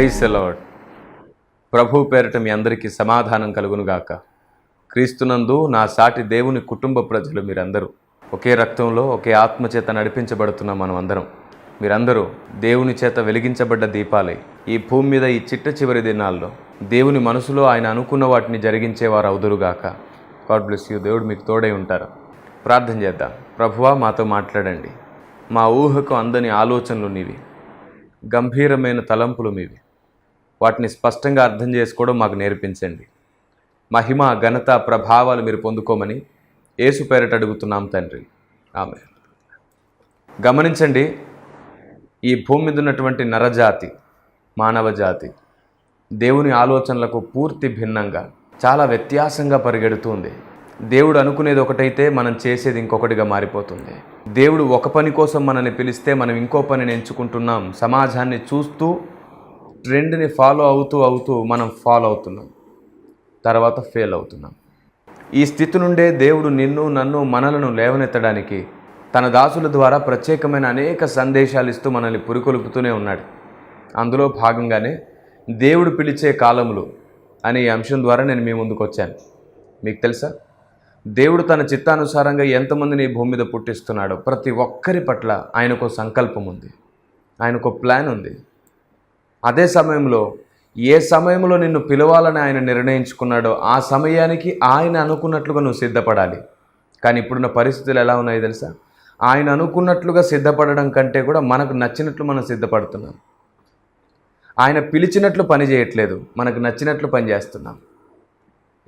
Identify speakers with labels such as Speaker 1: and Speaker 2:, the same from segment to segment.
Speaker 1: Praise సెలవర్డ్ ప్రభు పేరిట మీ అందరికీ సమాధానం కలుగునుగాక. క్రీస్తునందు నా సాటి దేవుని కుటుంబ ప్రజలు మీరందరూ. ఒకే రక్తంలో ఒకే ఆత్మచేత నడిపించబడుతున్న నడిపించబడుతున్నాం మనం అందరం మీరందరూ దేవుని చేత వెలిగించబడ్డ దీపాలే. ఈ భూమి మీద ఈ చిట్ట చివరి దినాల్లో దేవుని మనసులో ఆయన అనుకున్న వాటిని జరిగించేవారు అవుదురుగాక. God bless you. దేవుడు మీకు తోడై ఉంటారు. ప్రార్థన చేద్దాం. ప్రభువా మాతో మాట్లాడండి. మా ఊహకు అందని ఆలోచనలు నీవి. గంభీరమైన తలంపులు మీవి. వాటిని స్పష్టంగా అర్థం చేసుకోవడం మాకు నేర్పించండి. మహిమ ఘనత ప్రభావాలు మీరు పొందుకోమని ఏసు పేరట అడుగుతున్నాం తండ్రి. ఆమె గమనించండి ఈ భూమి మీద ఉన్నటువంటి నరజాతి మానవ జాతి దేవుని ఆలోచనలకు పూర్తి భిన్నంగా చాలా వ్యత్యాసంగా పరిగెడుతుంది. దేవుడు అనుకునేది ఒకటైతే మనం చేసేది ఇంకొకటిగా మారిపోతుంది. దేవుడు ఒక పని కోసం మనల్ని పిలిస్తే మనం ఇంకో పనిని ఎంచుకుంటున్నాం. సమాజాన్ని చూస్తూ ట్రెండ్ని ఫాలో అవుతూ అవుతూ మనం ఫాలో అవుతున్నాం. తర్వాత ఫెయిల్ అవుతున్నాం. ఈ స్థితి నుండే దేవుడు నిన్ను నన్ను మనలను లేవనెత్తడానికి తన దాసుల ద్వారా ప్రత్యేకమైన అనేక సందేశాలు ఇస్తూ మనల్ని పురికొల్పుతూనే ఉన్నాడు. అందులో భాగంగానే దేవుడు పిలిచే కాలములు అనే అంశం ద్వారా నేను మీ ముందుకు వచ్చాను. మీకు తెలుసా? దేవుడు తన చిత్తానుసారంగా ఎంతమందిని ఈ భూమి మీద పుట్టిస్తున్నాడో ప్రతి ఒక్కరి పట్ల ఆయనకు సంకల్పం ఉంది. ఆయనకు ప్లాన్ ఉంది. అదే సమయంలో ఏ సమయంలో నిన్ను పిలవాలని ఆయన నిర్ణయించుకున్నాడో ఆ సమయానికి ఆయన అనుకున్నట్లుగా నువ్వు సిద్ధపడాలి. కానీ ఇప్పుడున్న పరిస్థితులు ఎలా ఉన్నాయో తెలుసా? ఆయన అనుకున్నట్లుగా సిద్ధపడడం కంటే కూడా మనకు నచ్చినట్లు మనం సిద్ధపడుతున్నాం. ఆయన పిలిచినట్లు పని చేయట్లేదు మనకు నచ్చినట్లు పని చేస్తున్నాం.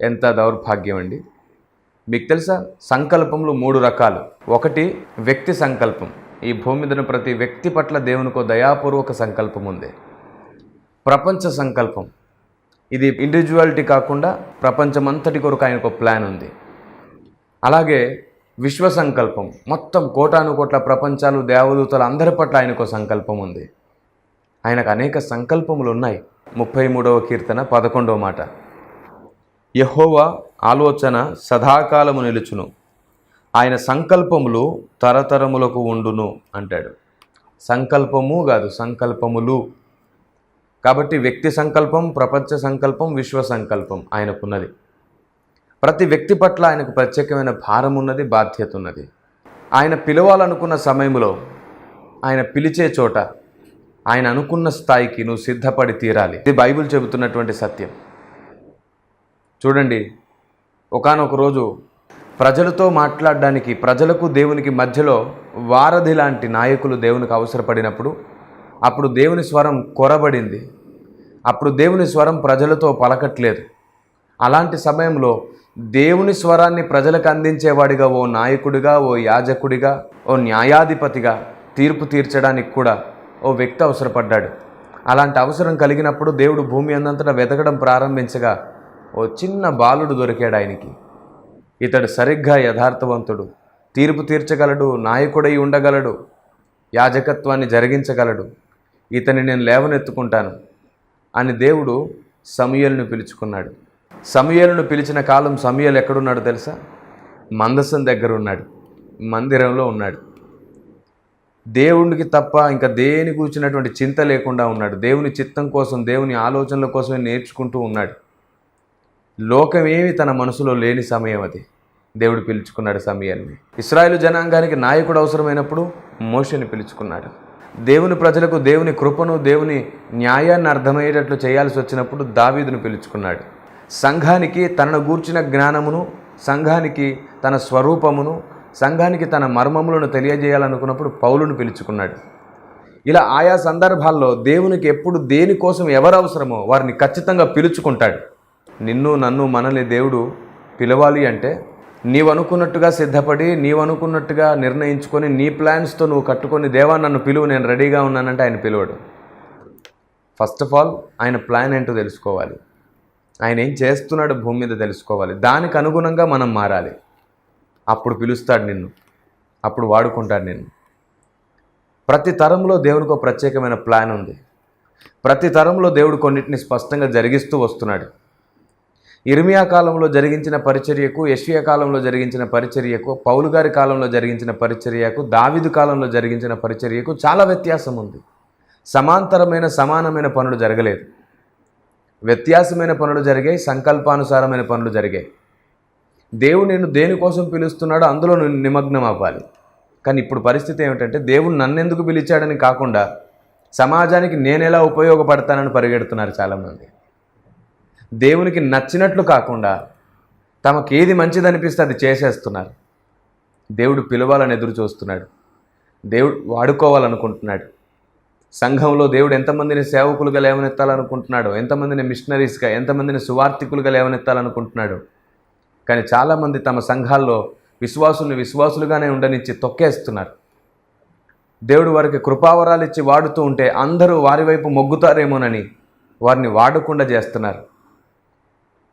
Speaker 1: ఎంత దౌర్భాగ్యం అండి. మీకు తెలుసా? సంకల్పంలో మూడు రకాలు. ఒకటి వ్యక్తి సంకల్పం. ఈ భూమి మీద ప్రతి వ్యక్తి పట్ల దేవునికో దయాపూర్వక సంకల్పం ఉంది. ప్రపంచ సంకల్పం. ఇది ఇండివిజువాలిటీ కాకుండా ప్రపంచమంతటి కొరకు ఆయనకు ఒక ప్లాన్ ఉంది. అలాగే విశ్వ సంకల్పం. మొత్తం కోటాను కోట్ల ప్రపంచాలు దేవదూతలు అందరి పట్ల ఆయనకు సంకల్పం ఉంది. ఆయనకు అనేక సంకల్పములు ఉన్నాయి. ముప్పై మూడవ కీర్తన పదకొండవ మాట. యహోవా ఆలోచన సదాకాలము నిలుచును. ఆయన సంకల్పములు తరతరములకు ఉండును అంటాడు. సంకల్పము కాదు సంకల్పములు కాబట్టి వ్యక్తి సంకల్పం ప్రపంచ సంకల్పం విశ్వ సంకల్పం ఆయనకున్నది. ప్రతి వ్యక్తి పట్ల ఆయనకు ప్రత్యేకమైన భారం ఉన్నది బాధ్యత ఉన్నది. ఆయన పిలవాలనుకున్న సమయంలో ఆయన పిలిచే చోట ఆయన అనుకున్న స్థాయికి నువ్వు సిద్ధపడి తీరాలి. ఇది బైబిల్ చెబుతున్నటువంటి సత్యం. చూడండి ఒకానొక రోజు ప్రజలతో మాట్లాడడానికి ప్రజలకు దేవునికి మధ్యలో వారధి లాంటి నాయకులు దేవునికి అవసరపడినప్పుడు అప్పుడు దేవుని స్వరం కొరబడింది. అప్పుడు దేవుని స్వరం ప్రజలతో పలకట్లేదు. అలాంటి సమయంలో దేవుని స్వరాన్ని ప్రజలకు అందించేవాడిగా ఓ నాయకుడిగా ఓ యాజకుడిగా ఓ న్యాయాధిపతిగా తీర్పు తీర్చడానికి కూడా ఓ వ్యక్తి అవసరపడ్డాడు. అలాంటి అవసరం కలిగినప్పుడు దేవుడు భూమి అందంతటా వెతకడం ప్రారంభించగా ఓ చిన్న బాలుడు దొరికాడు ఆయనకి. ఇతడు సరిగ్గా యథార్థవంతుడు తీర్పు తీర్చగలడు నాయకుడై ఉండగలడు యాజకత్వాన్ని జరిగించగలడు. ఇతని నేను లేవనెత్తుకుంటాను అని దేవుడు సమయలను పిలుచుకున్నాడు. సమయలను పిలిచిన కాలం సమయలు ఎక్కడున్నాడు తెలుసా? మందసం దగ్గర ఉన్నాడు మందిరంలో ఉన్నాడు. దేవునికి తప్ప ఇంకా దేని కూర్చున్నటువంటి చింత లేకుండా ఉన్నాడు. దేవుని చిత్తం కోసం దేవుని ఆలోచనల కోసమే నేర్చుకుంటూ ఉన్నాడు. లోకం తన మనసులో లేని సమయం అది. దేవుడు పిలుచుకున్నాడు సమయాన్ని ఇస్రాయేల్ జనాంగానికి నాయకుడు అవసరమైనప్పుడు మోషని పిలుచుకున్నాడు. దేవుని ప్రజలకు దేవుని కృపను దేవుని న్యాయాన్ని అర్థమయ్యేటట్లు చేయాల్సి వచ్చినప్పుడు దావీదును పిలుచుకున్నాడు. సంఘానికి తనను గూర్చిన జ్ఞానమును సంఘానికి తన స్వరూపమును సంఘానికి తన మర్మములను తెలియజేయాలనుకున్నప్పుడు పౌలును పిలుచుకున్నాడు. ఇలా ఆయా సందర్భాల్లో దేవునికి ఎప్పుడు దేనికోసం ఎవరు అవసరమో వారిని ఖచ్చితంగా పిలుచుకుంటాడు. నిన్ను నన్ను మనల్ని దేవుడు పిలవాలి అంటే నీవు అనుకున్నట్టుగా సిద్ధపడి నీవు అనుకున్నట్టుగా నిర్ణయించుకొని నీ ప్లాన్స్తో నువ్వు కట్టుకొని దేవా నన్ను పిలువు నేను రెడీగా ఉన్నానంటే ఆయన పిలువడు. ఫస్ట్ ఆఫ్ ఆల్ ఆయన ప్లాన్ ఏంటో తెలుసుకోవాలి. ఆయన ఏం చేస్తున్నాడు భూమి మీద తెలుసుకోవాలి. దానికి అనుగుణంగా మనం మారాలి. అప్పుడు పిలుస్తాడు నిన్ను. అప్పుడు వాడుకుంటాడు నిన్ను. ప్రతి తరంలో దేవునికి ఒక ప్రత్యేకమైన ప్లాన్ ఉంది. ప్రతి తరంలో దేవుడు కొన్నిటిని స్పష్టంగా జరిగిస్తూ వస్తున్నాడు. ఇర్మియా కాలంలో జరిగించిన పరిచర్యకు యష్యా కాలంలో జరిగించిన పరిచర్యకు పౌలు గారి కాలంలో జరిగించిన పరిచర్యకు దావిదు కాలంలో జరిగించిన పరిచర్యకు చాలా వ్యత్యాసం ఉంది. సమాంతరమైన సమానమైన పనులు జరగలేదు. వ్యత్యాసమైన పనులు జరిగాయి సంకల్పానుసారమైన పనులు జరిగాయి. దేవుడు నేను దేనికోసం పిలుస్తున్నాడో అందులో నిమగ్నం అవ్వాలి. కానీ ఇప్పుడు పరిస్థితి ఏమిటంటే దేవుడు నన్నెందుకు పిలిచాడని కాకుండా సమాజానికి నేనెలా ఉపయోగపడతానని పరిగెడుతున్నారు చాలామంది. దేవునికి నచ్చినట్లు కాకుండా తమకు ఏది మంచిది అనిపిస్తే అది చేసేస్తున్నారు. దేవుడు పిలవాలని ఎదురు చూస్తున్నాడు. దేవుడు వాడుకోవాలనుకుంటున్నాడు. సంఘంలో దేవుడు ఎంతమందిని సేవకులుగా లేవనెత్తాలనుకుంటున్నాడు ఎంతమందిని మిషనరీస్గా ఎంతమందిని సువార్థికులుగా లేవనెత్తాలనుకుంటున్నాడు కానీ చాలామంది తమ సంఘాల్లో విశ్వాసుల్ని విశ్వాసులుగానే ఉండనిచ్చి తొక్కేస్తున్నారు. దేవుడు వారికి కృపావరాలు ఇచ్చి వాడుతూ ఉంటే అందరూ వారి వైపు మొగ్గుతారేమోనని వారిని వాడకుండా చేస్తున్నారు.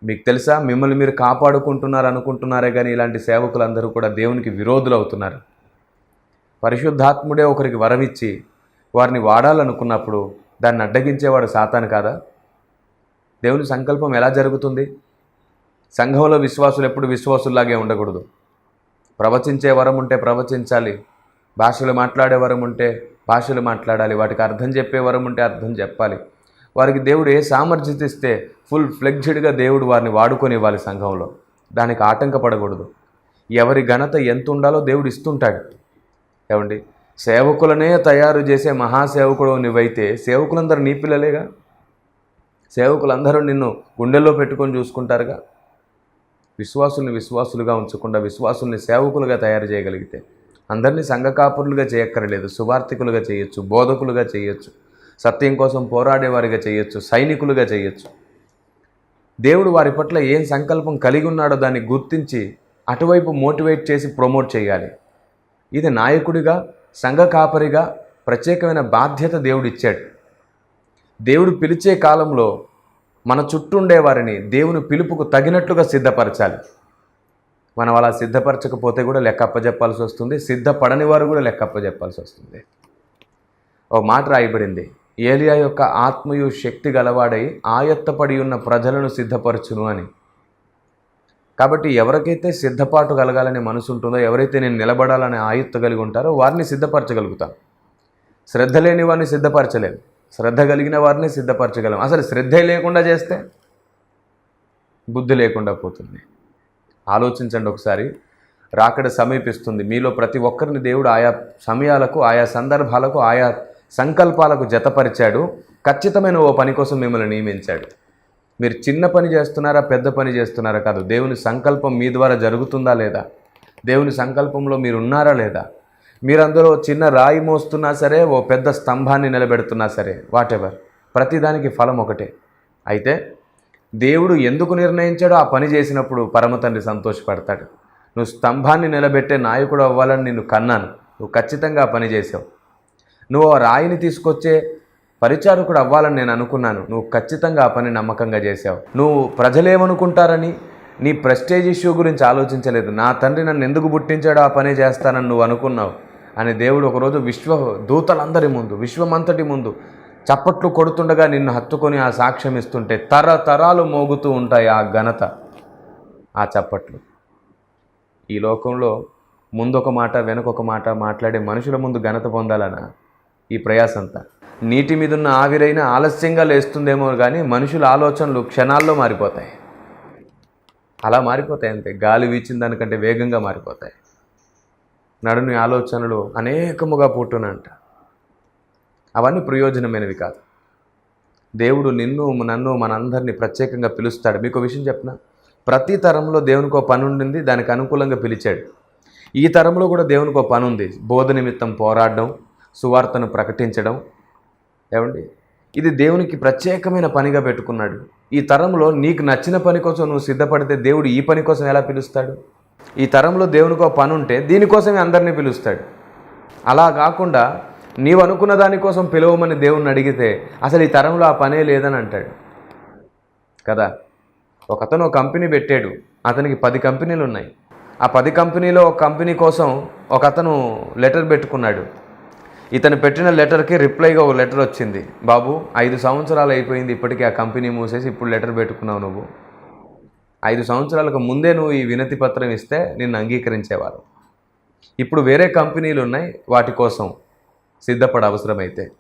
Speaker 1: మీకు తెలుసా? మిమ్మల్ని మీరు కాపాడుకుంటున్నారు అనుకుంటున్నారే కానీ ఇలాంటి సేవకులందరూ కూడా దేవునికి విరోధులు అవుతున్నారు పరిశుద్ధాత్ముడే ఒకరికి వరమిచ్చి వారిని వాడాలనుకున్నప్పుడు దాన్ని అడ్డగించేవాడు సాతాను కాదా? దేవుని సంకల్పం ఎలా జరుగుతుంది? సంఘంలో విశ్వాసులు ఎప్పుడు విశ్వాసుల్లాగే ఉండకూడదు. ప్రవచించే వరం ఉంటే ప్రవచించాలి. భాషలు మాట్లాడే వరం ఉంటే భాషలు మాట్లాడాలి. వాటికి అర్థం చెప్పే వరం ఉంటే అర్థం చెప్పాలి. వారికి దేవుడు ఏ సామర్థ్యత ఇస్తే ఫుల్ ఫ్లెగ్జ్డ్గా దేవుడు వారిని వాడుకొని ఇవ్వాలి సంఘంలో. దానికి ఆటంకపడకూడదు. ఎవరి ఘనత ఎంత ఉండాలో దేవుడు ఇస్తుంటాడు. ఏమండి? సేవకులనే తయారు చేసే మహాసేవకుడు నువ్వైతే సేవకులందరూ నీ పిల్లలేగా? సేవకులందరూ నిన్ను గుండెల్లో పెట్టుకొని చూసుకుంటారుగా? విశ్వాసుల్ని విశ్వాసులుగా ఉంచకుండా విశ్వాసుల్ని సేవకులుగా తయారు చేయగలిగితే అందరినీ సంఘకాపురులుగా చేయక్కర్లేదు సువార్థికులుగా చేయొచ్చు బోధకులుగా చేయొచ్చు. సత్యం కోసం పోరాడేవారిగా చేయొచ్చు సైనికులుగా చేయొచ్చు. దేవుడు వారి పట్ల ఏం సంకల్పం కలిగి ఉన్నాడో దాన్ని గుర్తించి అటువైపు మోటివేట్ చేసి ప్రమోట్ చేయాలి. ఇది నాయకుడిగా సంఘ కాపరిగా ప్రత్యేకమైన బాధ్యత దేవుడు ఇచ్చాడు. దేవుడు పిలిచే కాలంలో మన చుట్టూ ఉండే వారిని దేవుని పిలుపుకు తగినట్లుగా సిద్ధపరచాలి. మనం అలా సిద్ధపరచకపోతే కూడా లెక్క అప్పచెప్పాల్సి వస్తుంది సిద్ధపడని వారు కూడా లెక్కప్ప చెప్పాల్సి వస్తుంది. ఒక మాట రాయబడింది. ఏలియా యొక్క ఆత్మయు శక్తి గలవాడై ఆయత్తపడి ఉన్న ప్రజలను సిద్ధపరచును అని. కాబట్టి ఎవరికైతే సిద్ధపాటు కలగాలనే మనసు ఉంటుందో ఎవరైతే నేను నిలబడాలనే ఆయుత్త కలిగి ఉంటారో వారిని సిద్ధపరచగలుగుతాను. శ్రద్ధ లేని వారిని సిద్ధపరచలేము శ్రద్ధ కలిగిన వారిని సిద్ధపరచగలం. అసలు శ్రద్ధే లేకుండా చేస్తే బుద్ధి లేకుండా పోతుంది. ఆలోచించండి ఒకసారి. రాకడ సమీపిస్తుంది. మీలో ప్రతి ఒక్కరిని దేవుడు ఆయా సమయాలకు ఆయా సందర్భాలకు ఆయా సంకల్పాలకు జతపరిచాడు. ఖచ్చితమైన ఓ పని కోసం మిమ్మల్ని నియమించాడు. మీరు చిన్న పని చేస్తున్నారా పెద్ద పని చేస్తున్నారా కాదు దేవుని సంకల్పం మీ ద్వారా జరుగుతుందా లేదా? దేవుని సంకల్పంలో మీరు ఉన్నారా లేదా? మీరందరూ చిన్న రాయి మోస్తున్నా సరే ఓ పెద్ద స్తంభాన్ని నిలబెడుతున్నా సరే వాటెవర్? ప్రతిదానికి ఫలం ఒకటే. అయితే దేవుడు ఎందుకు నిర్ణయించాడో ఆ పని చేసినప్పుడు పరమతండ్రి సంతోషపడతాడు. నువ్వు స్తంభాన్ని నిలబెట్టే నాయకుడు అవ్వాలని నిన్ను కన్నాను. నువ్వు ఖచ్చితంగా ఆ పని చేసావు. నువ్వు రాయిని తీసుకొచ్చే పరిచారకుడు అవ్వాలని నేను అనుకున్నాను. నువ్వు ఖచ్చితంగా ఆ పని నమ్మకంగా చేసావు నువ్వు ప్రజలేమనుకుంటారని నీ ప్రెస్టేజ్ ఇష్యూ గురించి ఆలోచించలేదు. నా తండ్రి నన్ను ఎందుకు పుట్టించాడో ఆ పని చేస్తానని నువ్వు అనుకున్నావు. అని దేవుడు ఒకరోజు విశ్వ దూతలందరి ముందు విశ్వమంతటి ముందు చప్పట్లు కొడుతుండగా నిన్ను హత్తుకొని ఆ సాక్ష్యం ఇస్తుంటే తరతరాలు మోగుతూ ఉంటాయి ఆ ఘనత ఆ చప్పట్లు. ఈ లోకంలో ముందొక మాట వెనకొక మాట మాట్లాడే మనుషుల ముందు ఘనత పొందాలనా? ఈ ప్రయాసంతా. నీటి మీద ఉన్న ఆవిరైనా ఆలస్యంగా లేస్తుందేమో కానీ మనుషుల ఆలోచనలు క్షణాల్లో మారిపోతాయి. అలా మారిపోతాయి అంతే. గాలి వీచిన దానికంటే వేగంగా మారిపోతాయి. నడుని ఆలోచనలు అనేకముగా పుట్టునంట. అవన్నీ ప్రయోజనమైనవి కాదు. దేవుడు నిన్ను నన్ను మనందరినీ ప్రత్యేకంగా పిలుస్తాడు. మీకు విషయం చెప్పిన ప్రతి తరంలో దేవునికి ఒక పని ఉండింది దానికి అనుకూలంగా పిలిచాడు. ఈ తరంలో కూడా దేవునికి ఒక పని ఉంది. బోధ నిమిత్తం పోరాడడం సువార్తను ప్రకటించడం. ఏమండి? ఇది దేవునికి ప్రత్యేకమైన పనిగా పెట్టుకున్నాడు. ఈ తరంలో నీకు నచ్చిన పని కోసం నువ్వు సిద్ధపడితే దేవుడు ఈ పని కోసం ఎలా పిలుస్తాడు? ఈ తరంలో దేవునికి ఒక పని ఉంటే దీనికోసమే అందరినీ పిలుస్తాడు. అలా కాకుండా నీవు అనుకున్న దానికోసం పిలవమని దేవుణ్ణి అడిగితే అసలు ఈ తరంలో ఆ పనే లేదని అంటాడు. కదా? ఒకతను ఒక కంపెనీ పెట్టాడు. అతనికి పది కంపెనీలు ఉన్నాయి. ఆ పది కంపెనీలో ఒక కంపెనీ కోసం ఒక అతను లెటర్ పెట్టుకున్నాడు. ఇతను పెట్టిన లెటర్కి రిప్లైగా ఒక లెటర్ వచ్చింది. బాబు ఐదు సంవత్సరాలు అయిపోయింది ఇప్పటికీ ఆ కంపెనీ మూసేసి ఇప్పుడు లెటర్ పెట్టుకున్నావు నువ్వు. ఐదు సంవత్సరాలకు ముందే నువ్వు ఈ వినతి పత్రం ఇస్తే నిన్ను అంగీకరించేవారు. ఇప్పుడు వేరే కంపెనీలు ఉన్నాయి వాటి కోసం సిద్ధపడ అవసరమైతే.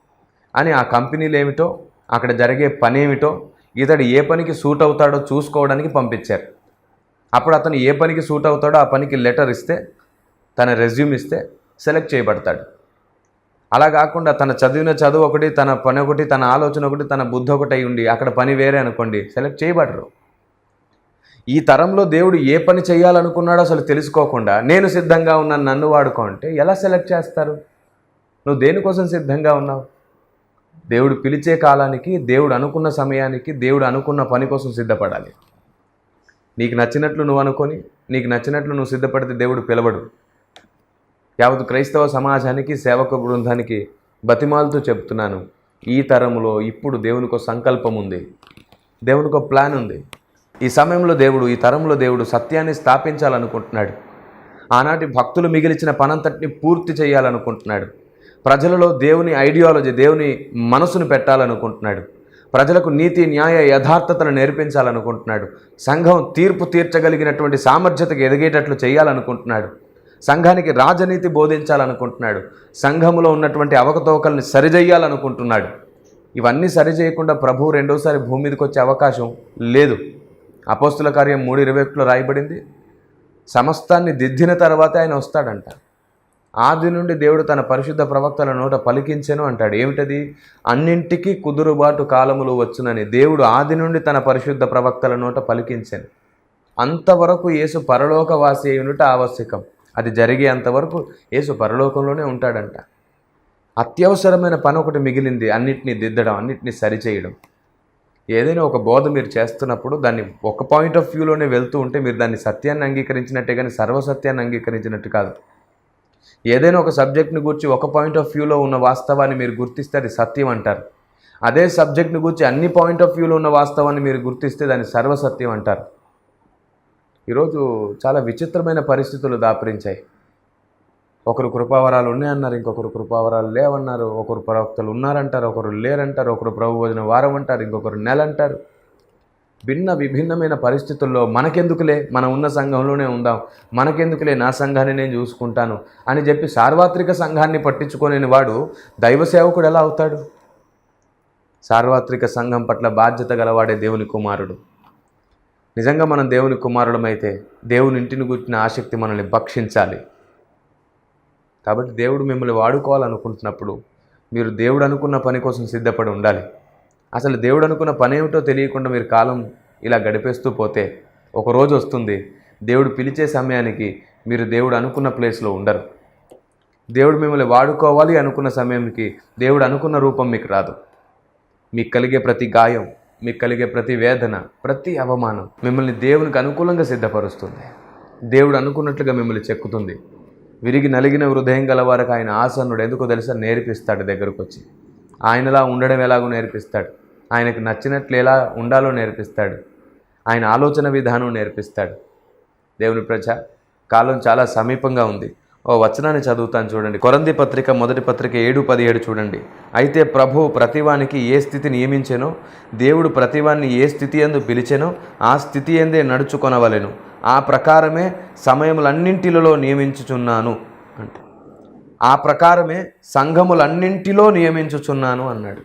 Speaker 1: అని ఆ కంపెనీలు ఏమిటో అక్కడ జరిగే పని ఏమిటో ఇతడు ఏ పనికి సూట్ అవుతాడో చూసుకోవడానికి పంపించారు. అప్పుడు అతను ఏ పనికి సూట్ అవుతాడో ఆ పనికి లెటర్ ఇస్తే తన రెజ్యూమ్ ఇస్తే సెలెక్ట్ చేయబడతాడు. అలా కాకుండా తన చదివిన చదువు ఒకటి తన పని ఒకటి తన ఆలోచన ఒకటి తన బుద్ధి ఒకటి అయి ఉండి అక్కడ పని వేరే అనుకోండి సెలెక్ట్ చేయబడరు. ఈ తరంలో దేవుడు ఏ పని చేయాలనుకున్నాడో అసలు తెలుసుకోకుండా నేను సిద్ధంగా ఉన్నాను నన్ను వాడుకో అంటే ఎలా సెలెక్ట్ చేస్తారు? నువ్వు దేనికోసం సిద్ధంగా ఉన్నావు? దేవుడు పిలిచే కాలానికి దేవుడు అనుకున్న సమయానికి దేవుడు అనుకున్న పని కోసం సిద్ధపడాలి. నీకు నచ్చినట్లు నువ్వు అనుకొని నీకు నచ్చినట్లు నువ్వు సిద్ధపడితే దేవుడు పిలవడు. యావత్ క్రైస్తవ సమాజానికి సేవక బృందానికి బతిమాలతో చెప్తున్నాను ఈ తరంలో ఇప్పుడు దేవునికి సంకల్పం ఉంది. దేవునికి ప్లాన్ ఉంది. ఈ సమయంలో దేవుడు ఈ తరంలో దేవుడు సత్యాన్ని స్థాపించాలనుకుంటున్నాడు. ఆనాటి భక్తులు మిగిలిచిన పనంతటిని పూర్తి చేయాలనుకుంటున్నాడు. ప్రజలలో దేవుని ఐడియాలజీ దేవుని మనసును పెట్టాలనుకుంటున్నాడు. ప్రజలకు నీతి న్యాయ యథార్థతను నేర్పించాలనుకుంటున్నాడు. సంఘం తీర్పు తీర్చగలిగినటువంటి సామర్థ్యతకు ఎదిగేటట్లు చేయాలనుకుంటున్నాడు. సంఘానికి రాజనీతి బోధించాలనుకుంటున్నాడు. సంఘములో ఉన్నటువంటి అవకతవకల్ని సరిచేయాలనుకుంటున్నాడు ఇవన్నీ సరిచేయకుండా ప్రభు రెండోసారి భూమి మీదకి వచ్చే అవకాశం లేదు. అపోస్తుల కార్యం మూడు ఇరవై ఒకటిలో రాయబడింది. సమస్తాన్ని దిద్దిన తర్వాత ఆయన వస్తాడంట. ఆది నుండి దేవుడు తన పరిశుద్ధ ప్రవక్తల నోట పలికించెను అంటాడు. ఏమిటది? అన్నింటికీ కుదురుబాటు కాలములు వచ్చునని దేవుడు ఆది నుండి తన పరిశుద్ధ ప్రవక్తల నోట పలికించెను. అంతవరకు యేసు పరలోకవాసి అయి ఆవశ్యకం. అది జరిగేంతవరకు యేసు పరలోకంలోనే ఉంటాడంట. అత్యవసరమైన పని ఒకటి మిగిలింది అన్నిటినీ దిద్దడం అన్నిటినీ సరిచేయడం. ఏదైనా ఒక బోధ మీరు చేస్తున్నప్పుడు దాన్ని ఒక పాయింట్ ఆఫ్ వ్యూలోనే వెళ్తూ ఉంటే మీరు దాన్ని సత్యాన్ని అంగీకరించినట్టే కానీ సర్వసత్యాన్ని అంగీకరించినట్టు కాదు. ఏదైనా ఒక సబ్జెక్ట్ని గురించి ఒక పాయింట్ ఆఫ్ వ్యూలో ఉన్న వాస్తవాన్ని మీరు గుర్తిస్తే అది సత్యం అంటారు. అదే సబ్జెక్ట్ని గురించి అన్ని పాయింట్ ఆఫ్ వ్యూలో ఉన్న వాస్తవాన్ని మీరు గుర్తిస్తే దాన్ని సర్వసత్యం అంటారు. ఈరోజు చాలా విచిత్రమైన పరిస్థితులు దాపరించాయి. ఒకరు కృపావరాలు ఉన్నాయన్నారు ఇంకొకరు కృపావరాలు లేవన్నారు. ఒకరు ప్రవక్తలు ఉన్నారంటారు ఒకరు లేరంటారు ఒకరు ప్రభు భోజన వారం అంటారు ఇంకొకరు నెల అంటారు. భిన్న విభిన్నమైన పరిస్థితుల్లో మనకెందుకులే? మనం ఉన్న సంఘంలోనే ఉందాం. మనకెందుకులే? నా సంఘాన్ని నేను చూసుకుంటాను అని చెప్పి సార్వత్రిక సంఘాన్ని పట్టించుకోలేని వాడు దైవ సేవకుడు ఎలా అవుతాడు? సార్వత్రిక సంఘం పట్ల బాధ్యత గలవాడే దేవుని కుమారుడు. నిజంగా మనం దేవుని కుమారులమైతే దేవుని ఇంటిని గుర్చిన ఆసక్తి మనల్ని భక్షించాలి. కాబట్టి దేవుడు మిమ్మల్ని వాడుకోవాలనుకుంటున్నప్పుడు మీరు దేవుడు అనుకున్న పని కోసం సిద్ధపడి ఉండాలి. అసలు దేవుడు అనుకున్న పని ఏమిటో తెలియకుండా మీరు కాలం ఇలా గడిపేస్తూ పోతే ఒక రోజు వస్తుంది దేవుడు పిలిచే సమయానికి మీరు దేవుడు అనుకున్న ప్లేస్లో ఉండరు. దేవుడు మిమ్మల్ని వాడుకోవాలి అనుకున్న సమయంకి దేవుడు అనుకున్న రూపం మీకు రాదు. మీకు కలిగే ప్రతి గాయం మీకు కలిగే ప్రతి వేదన ప్రతి అవమానం మిమ్మల్ని దేవునికి అనుకూలంగా సిద్ధపరుస్తుంది. దేవుడు అనుకున్నట్లుగా మిమ్మల్ని చెక్కుతుంది. విరిగి నలిగిన హృదయం గలవారికి ఆయన ఆసన్నుడు. ఎందుకో తెలుసా? నేర్పిస్తాడు దగ్గరకు వచ్చి ఆయనలా ఉండడం ఎలాగో నేర్పిస్తాడు. ఆయనకు నచ్చినట్లు ఎలా ఉండాలో నేర్పిస్తాడు. ఆయన ఆలోచన విధానం నేర్పిస్తాడు. దేవుని ప్రజ కాలం చాలా సమీపంగా ఉంది. ఓ వచనాన్ని చదువుతాను చూడండి. కొరంది పత్రిక మొదటి పత్రిక ఏడు పదిహేడు చూడండి. అయితే ప్రభు ప్రతివానికి ఏ స్థితి నియమించెనో దేవుడు ప్రతివాన్ని ఏ స్థితి ఎందు పిలిచెనో ఆ స్థితి ఎందే నడుచుకొనవలెను. ఆ ప్రకారమే సమయములన్నింటిలో నియమించుచున్నాను అంటే. ఆ ప్రకారమే సంఘములన్నింటిలో నియమించుచున్నాను అన్నాడు.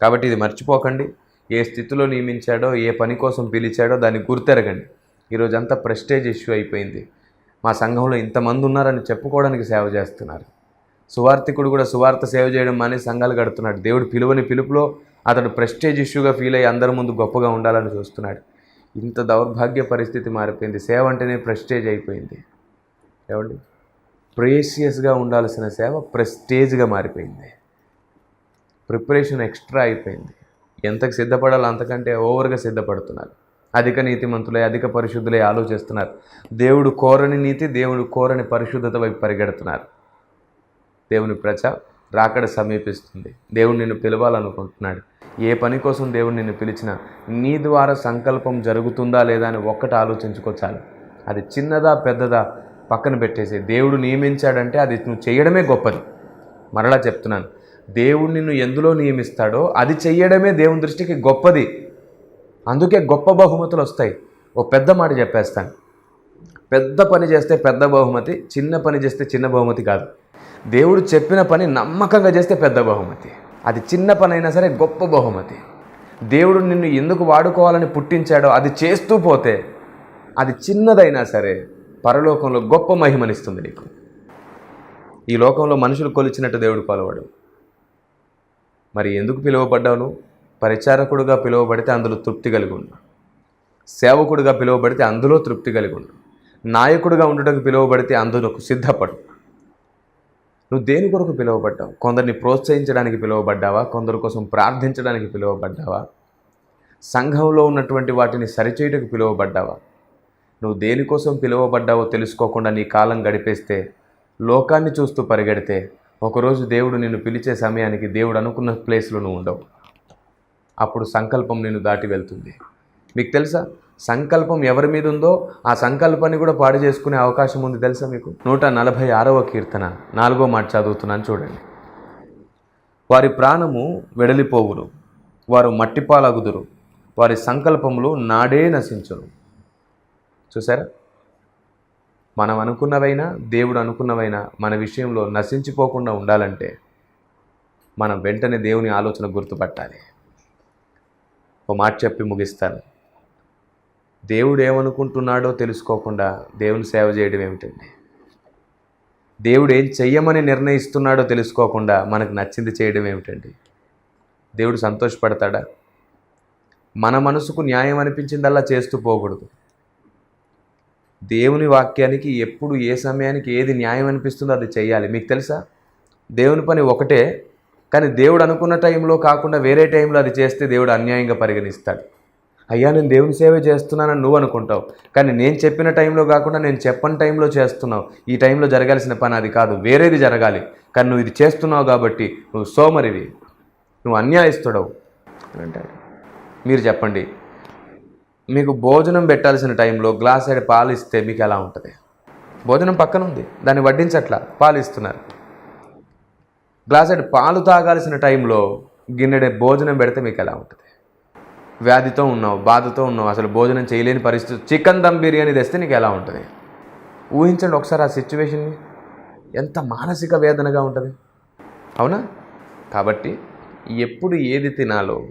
Speaker 1: కాబట్టి ఇది మర్చిపోకండి. ఏ స్థితిలో నియమించాడో ఏ పని కోసం పిలిచాడో దాన్ని గుర్తెరగండి. ఈరోజంతా అంతా ప్రెస్టేజ్ ఇష్యూ అయిపోయింది. మా సంఘంలో ఇంతమంది ఉన్నారని చెప్పుకోవడానికి సేవ చేస్తున్నారు. సువార్థికుడు కూడా సువార్త సేవ చేయడం మానే సంఘాలు గడుతున్నాడు దేవుడు పిలువని పిలుపులో అతడు ప్రెస్టేజ్ ఇష్యూగా ఫీల్ అయ్యి అందరి ముందు గొప్పగా ఉండాలని చూస్తున్నాడు. ఇంత దౌర్భాగ్య పరిస్థితి మారిపోయింది. సేవ అంటేనే ప్రెస్టేజ్ అయిపోయింది. ఏమండి? ప్రేసియస్గా ఉండాల్సిన సేవ ప్రెస్టేజ్గా మారిపోయింది. ప్రిపరేషన్ ఎక్స్ట్రా అయిపోయింది. ఎంతకు సిద్ధపడాలో అంతకంటే ఓవర్గా సిద్ధపడుతున్నారు. అధిక నీతిమంతులై అధిక పరిశుద్ధులై ఆలోచిస్తున్నారు. దేవుడు కోరని నీతి దేవుడు కోరని పరిశుద్ధత వైపు పరిగెడుతున్నారు. దేవుని ప్రజ రాకడ సమీపిస్తుంది. దేవుడు నిన్ను పిలవాలనుకుంటున్నాడు. ఏ పని కోసం దేవుడు నిన్ను పిలిచినా నీ ద్వారా సంకల్పం జరుగుతుందా లేదా అని ఒక్కటి ఆలోచించుకోచాలి అది చిన్నదా పెద్దదా పక్కన పెట్టేసి దేవుడు నియమించాడంటే అది నువ్వు చేయడమే గొప్పది. మరలా చెప్తున్నాను. దేవుడు నిన్ను ఎందులో నియమిస్తాడో అది చెయ్యడమే దేవుని దృష్టికి గొప్పది. అందుకే గొప్ప బహుమతులు వస్తాయి. ఓ పెద్ద మాట చెప్పేస్తాను. పెద్ద పని చేస్తే పెద్ద బహుమతి చిన్న పని చేస్తే చిన్న బహుమతి కాదు. దేవుడు చెప్పిన పని నమ్మకంగా చేస్తే పెద్ద బహుమతి. అది చిన్న పనైనా సరే గొప్ప బహుమతి. దేవుడు నిన్ను ఎందుకు వాడుకోవాలని పుట్టించాడో అది చేస్తూ పోతే అది చిన్నదైనా సరే పరలోకంలో గొప్ప మహిమనిస్తుంది నీకు. ఈ లోకంలో మనుషులు కొలిచినట్టు దేవుడు కొలవాడు మరి ఎందుకు పిలువబడ్డావు నువ్వు? పరిచారకుడుగా పిలువబడితే అందులో తృప్తి కలిగి ఉండు. పిలువబడితే అందులో తృప్తి కలిగి ఉండు. నాయకుడిగా ఉండటకు పిలువబడితే అందులో సిద్ధపడు. నువ్వు దేని కొరకు పిలువబడ్డావు? కొందరిని ప్రోత్సహించడానికి పిలువబడ్డావా? కొందరి కోసం ప్రార్థించడానికి పిలువబడ్డావా? సంఘంలో ఉన్నటువంటి వాటిని సరిచేయటకు పిలువబడ్డావా? నువ్వు దేనికోసం పిలువబడ్డావో తెలుసుకోకుండా నీ కాలం గడిపేస్తే లోకాన్ని చూస్తూ పరిగెడితే ఒకరోజు దేవుడు నిన్ను పిలిచే సమయానికి దేవుడు అనుకున్న ప్లేస్లో నువ్వు ఉండవు. అప్పుడు సంకల్పం నేను దాటి వెళ్తుంది. మీకు తెలుసా? సంకల్పం ఎవరి మీద ఉందో ఆ సంకల్పాన్ని కూడా పాడు చేసుకునే అవకాశం ఉంది తెలుసా మీకు? నూట నలభై ఆరవ కీర్తన నాలుగో మాట చదువుతున్నాను చూడండి. వారి ప్రాణము వెడలిపోవును వారు మట్టిపాలగుదురు వారి సంకల్పములు నాడే నశించును. చూసారా? మనం అనుకున్నవైనా దేవుడు అనుకున్నవైనా మన విషయంలో నశించిపోకుండా ఉండాలంటే మనం వెంటనే దేవుని ఆలోచన గుర్తుపట్టాలి. ఓ మాట చెప్పి ముగిస్తాను. దేవుడు ఏమనుకుంటున్నాడో తెలుసుకోకుండా దేవుని సేవ చేయడం ఏమిటండి? దేవుడు ఏం చెయ్యమని నిర్ణయిస్తున్నాడో తెలుసుకోకుండా మనకు నచ్చింది చేయడం ఏమిటండి? దేవుడు సంతోషపడతాడా? మన మనసుకు న్యాయం అనిపించిందల్లా చేస్తూ పోకూడదు. దేవుని వాక్యానికి ఎప్పుడు ఏ సమయానికి ఏది న్యాయం అనిపిస్తుందో అది చేయాలి మీకు తెలుసా? దేవుని పని ఒకటే కానీ దేవుడు అనుకున్న టైంలో కాకుండా వేరే టైంలో అది చేస్తే దేవుడు అన్యాయంగా పరిగణిస్తాడు. అయ్యా నేను దేవుని సేవ చేస్తున్నానని నువ్వు అనుకుంటావు. కానీ నేను చెప్పిన టైంలో కాకుండా నేను చెప్పని టైంలో చేస్తున్నావు. ఈ టైంలో జరగాల్సిన పని అది కాదు వేరేది జరగాలి. కానీ నువ్వు ఇది చేస్తున్నావు కాబట్టి నువ్వు సోమరివి నువ్వు అన్యాయస్తుడవు అని అంటాడు. మీరు చెప్పండి మీకు భోజనం పెట్టాల్సిన టైంలో గ్లాస్ సైడ్ పాలు ఇస్తే మీకు ఎలా ఉంటుంది? భోజనం పక్కన ఉంది దాన్ని వడ్డించట్లా పాలు ఇస్తున్నారు. గ్లాస్ పాలు తాగాల్సిన టైంలో గిన్నెడే భోజనం పెడితే మీకు ఎలా ఉంటుంది? వ్యాధితో ఉన్నావు బాధతో ఉన్నావు అసలు భోజనం చేయలేని పరిస్థితి చికెన్ దమ్ బిర్యానీ తెస్తే నీకు ఎలా ఉంటుంది? ఊహించండి ఒకసారి ఆ సిచ్యువేషన్ని ఎంత మానసిక వేదనగా ఉంటుంది. అవునా? కాబట్టి ఎప్పుడు ఏది తినాలో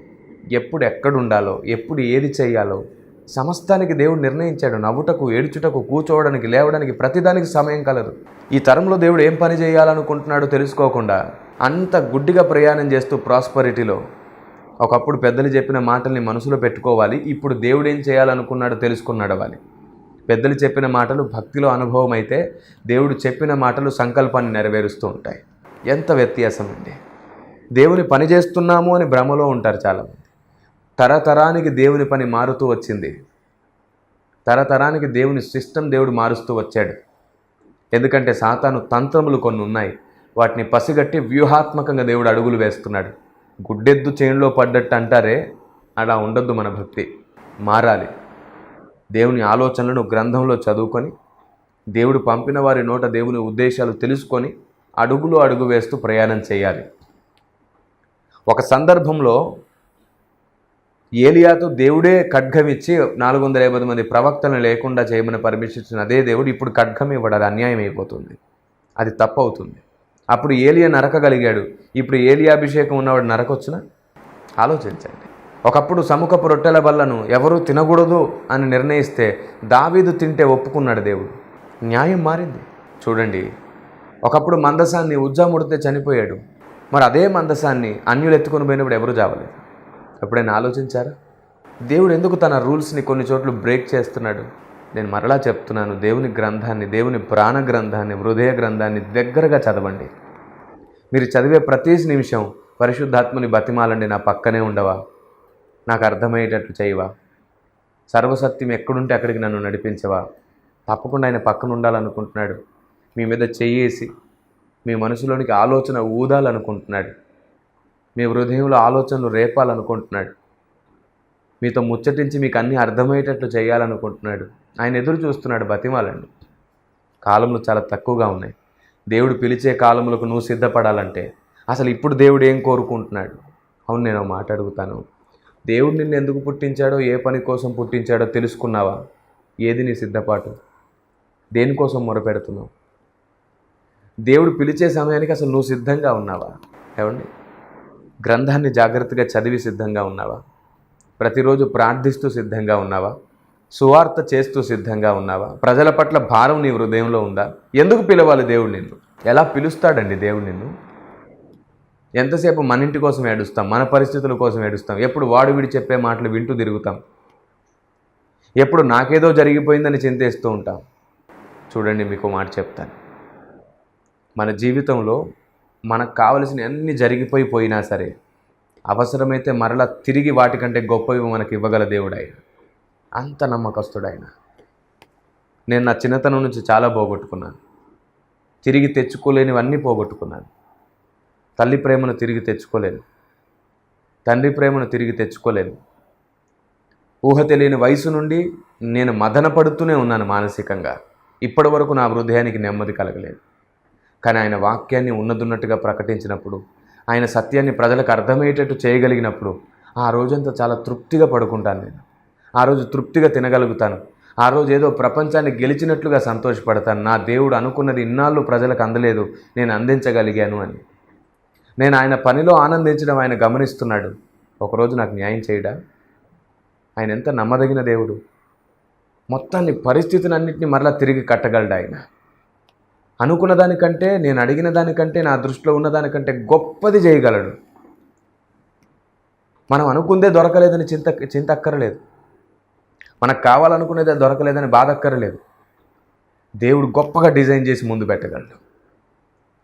Speaker 1: ఎప్పుడు ఎక్కడ ఉండాలో ఎప్పుడు ఏది చేయాలో సమస్తానికి దేవుడు నిర్ణయించాడు. నవ్వుటకు ఏడుచుటకు కూర్చోవడానికి లేవడానికి ప్రతిదానికి సమయం కలదు. ఈ తరంలో దేవుడు ఏం పని చేయాలనుకుంటున్నాడో తెలుసుకోకుండా అంత గుడ్డిగా ప్రయాణం చేస్తూ ప్రాస్పరిటీలో ఒకప్పుడు పెద్దలు చెప్పిన మాటల్ని మనసులో పెట్టుకోవాలి. ఇప్పుడు దేవుడు ఏం చేయాలనుకున్నాడో తెలుసుకున్నడవాలి పెద్దలు చెప్పిన మాటలు భక్తిలో అనుభవం అయితే దేవుడు చెప్పిన మాటలు సంకల్పాన్ని నెరవేరుస్తూ ఉంటాయి. ఎంత వ్యత్యాసం అండి. దేవుని పని చేస్తున్నాము అని భ్రమలో ఉంటారు చాలామంది. తరతరానికి దేవుని పని మారుతూ వచ్చింది. తరతరానికి దేవుని సిస్టమ్ దేవుడు మారుస్తూ వచ్చాడు. ఎందుకంటే సాతాను తంత్రములు కొన్ని ఉన్నాయి. వాటిని పసిగట్టి వ్యూహాత్మకంగా దేవుడు అడుగులు వేస్తున్నాడు. గుడ్డెద్దు చేనులో పడ్డట్టు అంటారే అలా ఉండొద్దు మన భక్తి. మారాలి. దేవుని ఆలోచనలను గ్రంథంలో చదువుకొని దేవుడు పంపిన వారి నోట దేవుని ఉద్దేశాలు తెలుసుకొని అడుగులో అడుగు వేస్తూ ప్రయాణం చేయాలి. ఒక సందర్భంలో ఏలియాతో దేవుడే ఖడ్గం ఇచ్చి నాలుగు వందల యాభై మంది ప్రవక్తలను లేకుండా చేయమని పర్మిషన్ ఇచ్చిన అదే దేవుడు ఇప్పుడు ఖడ్గం ఇవ్వడాలి అన్యాయం అయిపోతుంది అది తప్పు అవుతుంది అప్పుడు ఏలియా నరకగలిగాడు. ఇప్పుడు ఏలియా అభిషేకం ఉన్నవాడు నరకొచ్చునా? ఆలోచించండి. ఒకప్పుడు సముఖపు రొట్టెల బల్లను ఎవరూ తినకూడదు అని నిర్ణయిస్తే దావీదు తింటే ఒప్పుకున్నాడు దేవుడు. న్యాయం మారింది. చూడండి ఒకప్పుడు మందసాన్ని ఉజ్జాముడితే చనిపోయాడు. మరి అదే మందసాన్ని అన్యులు ఎత్తుకొని పోయినప్పుడు ఎవరు చావలేదు? ఎప్పుడైనా ఆలోచించారా? దేవుడు ఎందుకు తన రూల్స్ని కొన్ని చోట్ల బ్రేక్ చేస్తున్నాడు? నేను మరలా చెప్తున్నాను దేవుని గ్రంథాన్ని దేవుని ప్రాణ గ్రంథాన్ని హృదయ గ్రంథాన్ని దగ్గరగా చదవండి. మీరు చదివే ప్రతి నిమిషం పరిశుద్ధాత్మని బతిమాలండి నా పక్కనే ఉండవా? నాకు అర్థమయ్యేటట్లు చేయవా? సర్వసత్యం ఎక్కడుంటే అక్కడికి నన్ను నడిపించవా? తప్పకుండా ఆయన పక్కన ఉండాలనుకుంటున్నాడు మీ మీద చెయ్యేసి మీ మనసులోనికి ఆలోచన ఊదాలనుకుంటున్నాడు. మీ హృదయంలో ఆలోచనలు రేపాలనుకుంటున్నాడు. మీతో ముచ్చటించి మీకు అన్నీ అర్థమయ్యేటట్లు చేయాలనుకుంటున్నాడు. ఆయన ఎదురు చూస్తున్నాడు బతిమాలండి. కాలంలో చాలా తక్కువగా ఉన్నాయి. దేవుడు పిలిచే కాలములకు నువ్వు సిద్ధపడాలంటే అసలు ఇప్పుడు దేవుడు ఏం కోరుకుంటున్నాడు? అవును నేను మాట అడుగుతాను. దేవుడు నిన్ను ఎందుకు పుట్టించాడో ఏ పని కోసం పుట్టించాడో తెలుసుకున్నావా? ఏది నీ సిద్ధపాటు? దేనికోసం మొరపెడుతున్నావు? దేవుడు పిలిచే సమయానికి అసలు నువ్వు సిద్ధంగా ఉన్నావా? ఏమండి? గ్రంథాన్ని జాగ్రత్తగా చదివి సిద్ధంగా ఉన్నావా? ప్రతిరోజు ప్రార్థిస్తూ సిద్ధంగా ఉన్నావా? సువార్త చేస్తూ సిద్ధంగా ఉన్నావా? ప్రజల పట్ల భారం నీ హృదయంలో ఉందా? ఎందుకు పిలవాలి దేవుడు నిన్ను? ఎలా పిలుస్తాడండి దేవుడు నిన్ను? ఎంతసేపు మన ఇంటి కోసం ఏడుస్తాం మన పరిస్థితుల కోసం ఏడుస్తాం? ఎప్పుడు వాడు వీడి చెప్పే మాటలు వింటూ తిరుగుతాం? ఎప్పుడు నాకేదో జరిగిపోయిందని చింతేస్తూ ఉంటాం? చూడండి మీకు మాట చెప్తాను. మన జీవితంలో మనకు కావలసిన అన్ని జరిగిపోయిపోయినా సరే అవసరమైతే మరలా తిరిగి వాటికంటే గొప్పవి మనకి ఇవ్వగల దేవుడు ఆయన అంత నమ్మకస్తుడు ఆయన నేను నా చిన్నతనం నుంచి చాలా పోగొట్టుకున్నాను. తిరిగి తెచ్చుకోలేనివన్నీ పోగొట్టుకున్నాను. తల్లి ప్రేమను తిరిగి తెచ్చుకోలేను. తండ్రి ప్రేమను తిరిగి తెచ్చుకోలేను. ఊహ తెలియని వయసు నుండి నేను మదన పడుతూనే ఉన్నాను మానసికంగా. ఇప్పటి వరకు నా హృదయానికి నెమ్మది కలగలేదు. కానీ ఆయన వాక్యాన్ని ఉన్నదున్నట్టుగా ప్రకటించినప్పుడు ఆయన సత్యాన్ని ప్రజలకు అర్థమయ్యేటట్టు చేయగలిగినప్పుడు ఆ రోజంతా చాలా తృప్తిగా పడుకుంటాను నేను. ఆ రోజు తృప్తిగా తినగలుగుతాను. ఆ రోజు ఏదో ప్రపంచాన్ని గెలిచినట్లుగా సంతోషపడతాను. నా దేవుడు అనుకున్నది ఇన్నాళ్ళు ప్రజలకు అందలేదు. నేను అందించగలిగాను అని. నేను ఆయన పనిలో ఆనందించడం ఆయన గమనిస్తున్నాడు. ఒకరోజు నాకు న్యాయం చేయడా? ఆయన ఎంత నమ్మదగిన దేవుడు. మొత్తాన్ని పరిస్థితిని అన్నింటినీ మరలా తిరిగి కట్టగలడు ఆయన? అనుకున్న దానికంటే నేను అడిగిన దానికంటే నా దృష్టిలో ఉన్న దానికంటే గొప్పది చేయగలడు. మనం అనుకుందే దొరకలేదని చింత చింత అక్కరలేదు మనకు కావాలనుకునేదే దొరకలేదని బాధ అక్కర్లేదు దేవుడు గొప్పగా డిజైన్ చేసి ముందు పెట్టగలడు.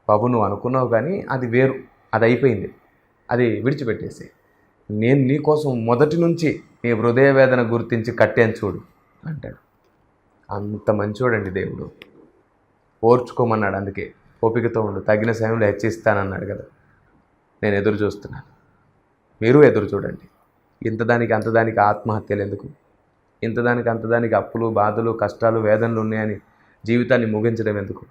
Speaker 1: బాబు నువ్వు అనుకున్నావు కానీ అది వేరు. అది అయిపోయింది. అది విడిచిపెట్టేసి నేను నీకోసం మొదటి నుంచి నీ హృదయ వేదన గుర్తించి కట్టాను చూడు అంటాడు. అంత మంచోడండి దేవుడు. ఓర్చుకోమన్నాడు అందుకే. ఓపికతో ఉండు. తగిన సమయంలో హెచ్చిస్తానన్నాడు కదా. నేను ఎదురు చూస్తున్నాను. మీరు ఎదురు చూడండి. ఇంత దానికి అంత దానికి ఆత్మహత్యలు ఎందుకు? ఇంత దానికి అంత దానికి అప్పులు బాధలు కష్టాలు వేదనలు ఉన్నాయని జీవితాన్ని ముగించడం ఎందుకు?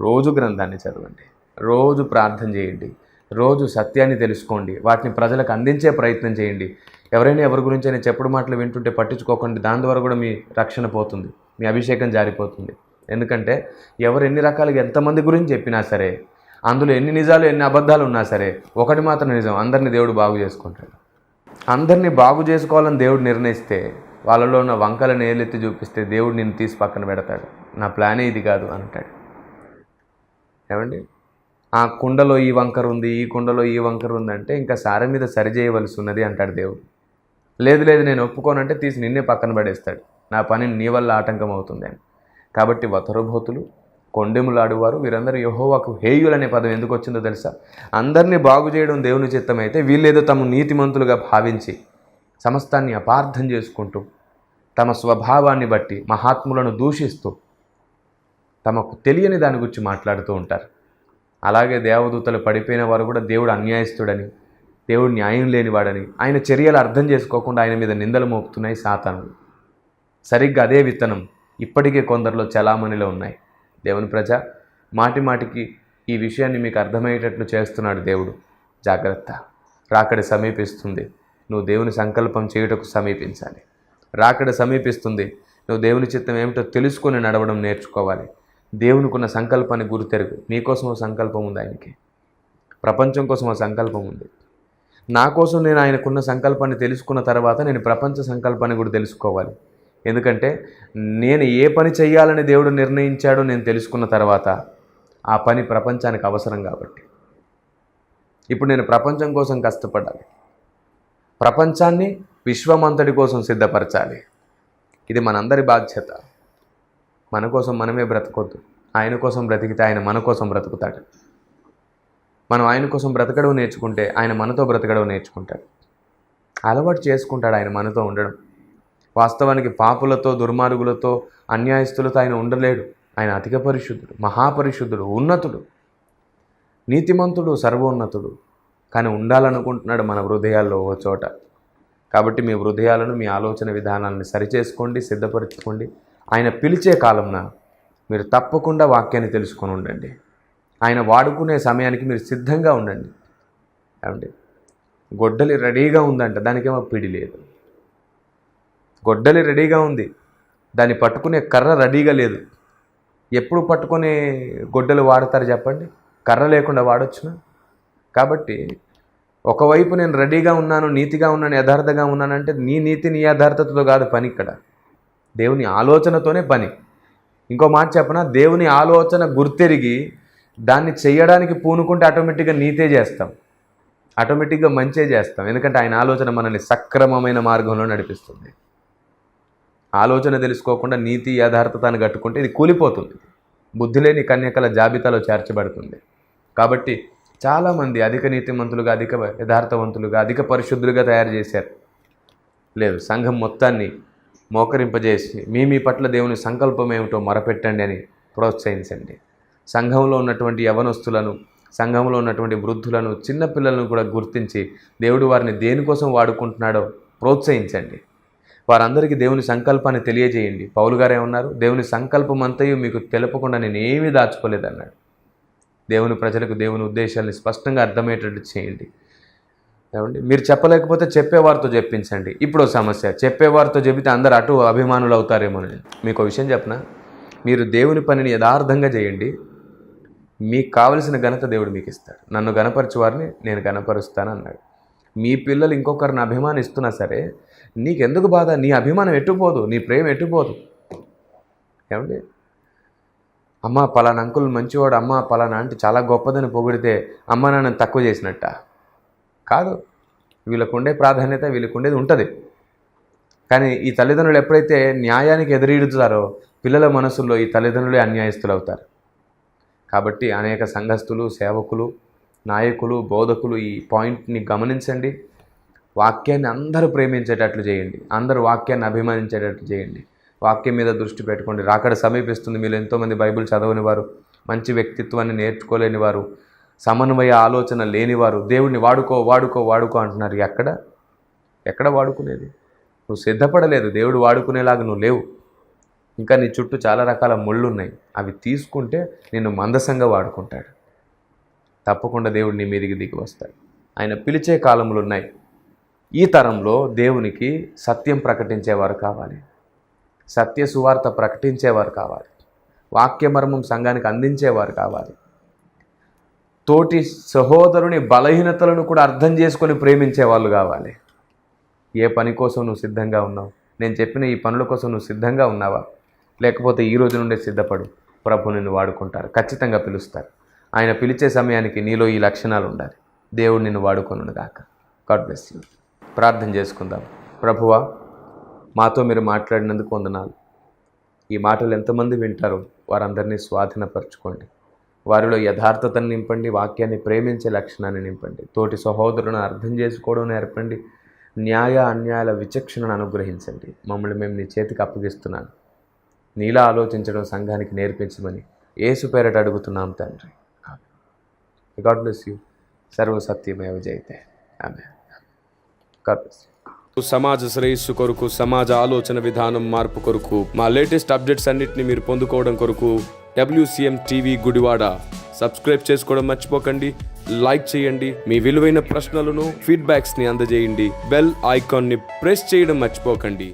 Speaker 1: రోజు గ్రంథాన్ని చదవండి. రోజు ప్రార్థన చేయండి. రోజు సత్యాన్ని తెలుసుకోండి. వాటిని ప్రజలకు అందించే ప్రయత్నం చేయండి. ఎవరైనా ఎవరి గురించి అయినా చెప్పుడు మాటలు వింటుంటే పట్టించుకోకండి. దాని ద్వారా కూడా మీ రక్షణ పోతుంది. మీ అభిషేకం జారిపోతుంది. ఎందుకంటే ఎవరు ఎన్ని రకాలుగా ఎంతమంది గురించి చెప్పినా సరే అందులో ఎన్ని నిజాలు ఎన్ని అబద్ధాలు ఉన్నా సరే ఒకటి మాత్రం నిజం. అందరినీ దేవుడు బాగు చేసుకుంటాడు. అందరినీ బాగు చేసుకోవాలని దేవుడు నిర్ణయిస్తే వాళ్ళలో ఉన్న వంకల నేలెత్తి చూపిస్తే దేవుడు నిన్ను తీసి పక్కన పెడతాడు. నా ప్లానే ఇది కాదు అంటాడు. ఏమండి? ఆ కుండలో ఈ వంకర ఉంది ఈ కుండలో ఈ వంకర ఉంది అంటే ఇంకా సార మీద సరి చేయవలసి ఉన్నది అంటాడు దేవుడు. లేదు లేదు నేను ఒప్పుకోనంటే తీసి నిన్నే పక్కన పడేస్తాడు. నా పని నీ వల్ల ఆటంకం అవుతుంది అని. కాబట్టి వతరుభూతులు కొండెములాడువారు వీరందరూ యహోవాకు హేయులనే పదం ఎందుకు వచ్చిందో తెలుసా? అందరినీ బాగు చేయడం దేవుని చిత్తమైతే వీళ్ళేదో తమ నీతిమంతులుగా భావించి సమస్తాన్ని అపార్థం చేసుకుంటూ తమ స్వభావాన్ని బట్టి మహాత్ములను దూషిస్తూ తమకు తెలియని దాని గురించి మాట్లాడుతూ ఉంటారు. అలాగే దేవదూతలు పడిపోయిన వారు కూడా దేవుడు అన్యాయస్తుడని దేవుడు న్యాయం లేనివాడని ఆయన చర్యలు అర్థం చేసుకోకుండా ఆయన మీద నిందలు మోపుతున్నాయి సాతానులు. సరిగ్గా అదే విత్తనం ఇప్పటికే కొందరిలో చలామణిలో ఉన్నాయి. దేవుని ప్రజ మాటి మాటికి ఈ విషయాన్ని మీకు అర్థమయ్యేటట్లు చేస్తున్నాడు దేవుడు. జాగ్రత్త. రాకడి సమీపిస్తుంది. నువ్వు దేవుని సంకల్పం చేయుటకు సమీపించాలి. రాకడ సమీపిస్తుంది. నువ్వు దేవుని చిత్తం ఏమిటో తెలుసుకొని నడవడం నేర్చుకోవాలి. దేవునికున్న సంకల్పాన్ని గురితెరుగు. నీకోసం ఓ సంకల్పం ఉంది ఆయనకి. ప్రపంచం కోసం ఓ సంకల్పం ఉంది. నా కోసం నేను ఆయనకున్న సంకల్పాన్ని తెలుసుకున్న తర్వాత నేను ప్రపంచ సంకల్పాన్ని కూడా తెలుసుకోవాలి. ఎందుకంటే నేను ఏ పని చేయాలని దేవుడు నిర్ణయించాడో నేను తెలుసుకున్న తర్వాత ఆ పని ప్రపంచానికి అవసరం కాబట్టి. ఇప్పుడు నేను ప్రపంచం కోసం కష్టపడాలి. ప్రపంచాన్ని విశ్వమంతటి కోసం సిద్ధపరచాలి. ఇది మనందరి బాధ్యత. మన కోసం మనమే బ్రతకొద్దు. ఆయన కోసం బ్రతికితే ఆయన మన కోసం బ్రతుకుతాడు. మనం ఆయన కోసం బ్రతకడం నేర్చుకుంటే ఆయన మనతో బ్రతకడం నేర్చుకుంటాడు. అలవాటు చేసుకుంటాడు ఆయన మనతో ఉండడం. వాస్తవానికి పాపులతో దుర్మార్గులతో అన్యాయస్తులతో ఆయన ఉండలేడు. ఆయన అధిక పరిశుద్ధుడు మహాపరిశుద్ధుడు ఉన్నతుడు. నీతిమంతుడు సర్వోన్నతుడు. కానీ ఉండాలనుకుంటున్నాడు మన హృదయాల్లో ఓ చోట. కాబట్టి మీ హృదయాలను మీ ఆలోచన విధానాలను సరిచేసుకోండి సిద్ధపరచుకోండి. ఆయన పిలిచే కాలంన మీరు తప్పకుండా వాక్యాన్ని తెలుసుకొని ఉండండి. ఆయన వాడుకునే సమయానికి మీరు సిద్ధంగా ఉండండి. ఏమండి? గొడ్డలి రెడీగా ఉందంట దానికేమో పిడి లేదు. గొడ్డలి రెడీగా ఉంది దాన్ని పట్టుకునే కర్ర రెడీగా లేదు. ఎప్పుడు పట్టుకునే గొడ్డలు వాడతారు చెప్పండి? కర్ర లేకుండా వాడొచ్చునా? కాబట్టి ఒకవైపు నేను రెడీగా ఉన్నాను నీతిగా ఉన్నాను యథార్థంగా ఉన్నానంటే నీ నీతి నీ యథార్థతతో కాదు పని ఇక్కడ. దేవుని ఆలోచనతోనే పని. ఇంకో మాట చెప్పనా? దేవుని ఆలోచన గుర్తెరిగి దాన్ని చేయడానికి పూనుకుంటే ఆటోమేటిక్గా నీతే చేస్తాం. ఆటోమేటిక్గా మంచే చేస్తాం. ఎందుకంటే ఆయన ఆలోచన మనల్ని సక్రమమైన మార్గంలో నడిపిస్తుంది. ఆలోచన తెలుసుకోకుండా నీతి యథార్థతను కట్టుకుంటే ఇది కూలిపోతుంది. బుద్ధి లేని కన్యకల జాబితాలో చేర్చబడుతుంది. కాబట్టి చాలామంది అధిక నీతిమంతులుగా అధిక యథార్థవంతులుగా అధిక పరిశుద్ధులుగా తయారు చేశారు. లేదు సంఘం మొత్తాన్ని మోకరింపజేసి మీ మీ పట్ల దేవుని సంకల్పం ఏమిటో మొరపెట్టండి అని ప్రోత్సహించండి. సంఘంలో ఉన్నటువంటి యవనస్తులను సంఘంలో ఉన్నటువంటి వృద్ధులను చిన్నపిల్లలను కూడా గుర్తించి దేవుడు వారిని దేనికోసం వాడుకుంటున్నాడో ప్రోత్సహించండి. వారందరికీ దేవుని సంకల్పాన్ని తెలియజేయండి. పౌలు గారు ఏమన్నారు? దేవుని సంకల్పం అంతయు మీకు తెలపకుండా నేను ఏమీ దాచుకోలేదన్నాడు. దేవుని ప్రజలకు దేవుని ఉద్దేశాన్ని స్పష్టంగా అర్థమయ్యేటట్టు చేయండి. ఏమండి? మీరు చెప్పలేకపోతే చెప్పేవారితో చెప్పించండి. ఇప్పుడు సమస్య. చెప్పేవారితో చెబితే అందరు అటు అభిమానులు అవుతారేమో మీకు విషయం చెప్పనా? మీరు దేవుని పనిని యథార్థంగా చేయండి. మీకు కావలసిన ఘనత దేవుడు మీకు ఇస్తాడు. నన్ను గణపరచు వారిని నేను గణపరుస్తాను అన్నాడు. మీ పిల్లలు ఇంకొకరిని అభిమానిస్తున్నా సరే నీకెందుకు బాధ? నీ అభిమానం ఎట్టుపోదు నీ ప్రేమ ఎట్టుపోదు ఏమండి? అమ్మ పలానా అంకుల్ మంచివాడు అమ్మ పలానా అంటే చాలా గొప్పదని పొగిడితే అమ్మ నాన్న తక్కువ చేసినట్ట. కాదు వీళ్ళకు ఉండే ప్రాధాన్యత వీళ్ళకు ఉండేది ఉంటుంది. కానీ ఈ తల్లిదండ్రులు ఎప్పుడైతే న్యాయానికి ఎదురీడుతారో పిల్లల మనసుల్లో ఈ తల్లిదండ్రులే అన్యాయస్తులు అవుతారు కాబట్టి అనేక సంఘస్థులు సేవకులు నాయకులు బోధకులు ఈ పాయింట్ని గమనించండి. వాక్యాన్ని అందరూ ప్రేమించేటట్లు చేయండి. అందరూ వాక్యాన్ని అభిమానించేటట్లు చేయండి. వాక్యం మీద దృష్టి పెట్టుకోండి. రాకడ సమీపిస్తుంది. మీరు ఎంతోమంది బైబిల్ చదవని వారు మంచి వ్యక్తిత్వాన్ని నేర్చుకోలేని వారు సమన్వయ ఆలోచన లేనివారు దేవుణ్ణి వాడుకో వాడుకో వాడుకో అంటున్నారు. ఎక్కడ? ఎక్కడ వాడుకునేది? నువ్వు సిద్ధపడలేదు. దేవుడు వాడుకునేలాగా నువ్వు లేవు. ఇంకా నీ చుట్టూ చాలా రకాల ముళ్ళు ఉన్నాయి అవి తీసుకుంటే నిన్ను మందసంగా వాడుకుంటాడు. తప్పకుండా దేవుడు నీ మీదికి దిగి వస్తాడు. ఆయన పిలిచే కాలములు ఉన్నాయి ఈ తరంలో దేవునికి సత్యం ప్రకటించేవారు కావాలి. సత్య సువార్త ప్రకటించేవారు కావాలి. వాక్యమర్మం సంఘానికి అందించేవారు కావాలి. తోటి సహోదరుని బలహీనతలను కూడా అర్థం చేసుకొని ప్రేమించే వాళ్ళు కావాలి. ఏ పని కోసం నువ్వు సిద్ధంగా ఉన్నావు? నేను చెప్పిన ఈ పనుల కోసం నువ్వు సిద్ధంగా ఉన్నావా? లేకపోతే ఈ రోజు నుండే సిద్ధపడు. ప్రభు నిన్ను వాడుకుంటారు. ఖచ్చితంగా పిలుస్తారు. ఆయన పిలిచే సమయానికి నీలో ఈ లక్షణాలు ఉండాలి. దేవుడు నిన్ను వాడుకొను గాక. God bless you. ప్రార్థన చేసుకుందాం. ప్రభువా మాతో మీరు మాట్లాడినందుకు వందనాలు. ఈ మాటలు ఎంతమంది వింటారో వారందరినీ స్వాధీనపరచుకోండి. వారిలో యథార్థతను నింపండి వాక్యాన్ని ప్రేమించే లక్షణాన్ని నింపండి. తోటి సహోదరులను అర్థం చేసుకోవడం నేర్పండి. న్యాయ అన్యాయాల విచక్షణను అనుగ్రహించండి. మమ్మల్ని మేము నీ చేతికి అప్పగిస్తున్నాను. నీలా ఆలోచించడం సంఘానికి నేర్పించమని ఏసు పేరట అడుగుతున్నాం తండ్రి. God bless you. సర్వ సత్యమేవ జయితే ఆమె గాడ్ బ్లెస్ యూ.
Speaker 2: సమాజ శ్రేయస్సు కొరకు సమాజ ఆలోచన విధానం మార్పు కొరకు మా లేటెస్ట్ అప్డేట్స్ అన్నిటిని మీరు పొందుకోవడం కొరకు డబ్ల్యూసిఎం టీవీ గుడివాడ. సబ్స్క్రైబ్ చేసుకోవడం మర్చిపోకండి లైక్ చేయండి మీ విలువైన ప్రశ్నలను ఫీడ్బ్యాక్స్ని అందజేయండి బెల్ ఐకాన్ని ప్రెస్ చేయడం మర్చిపోకండి.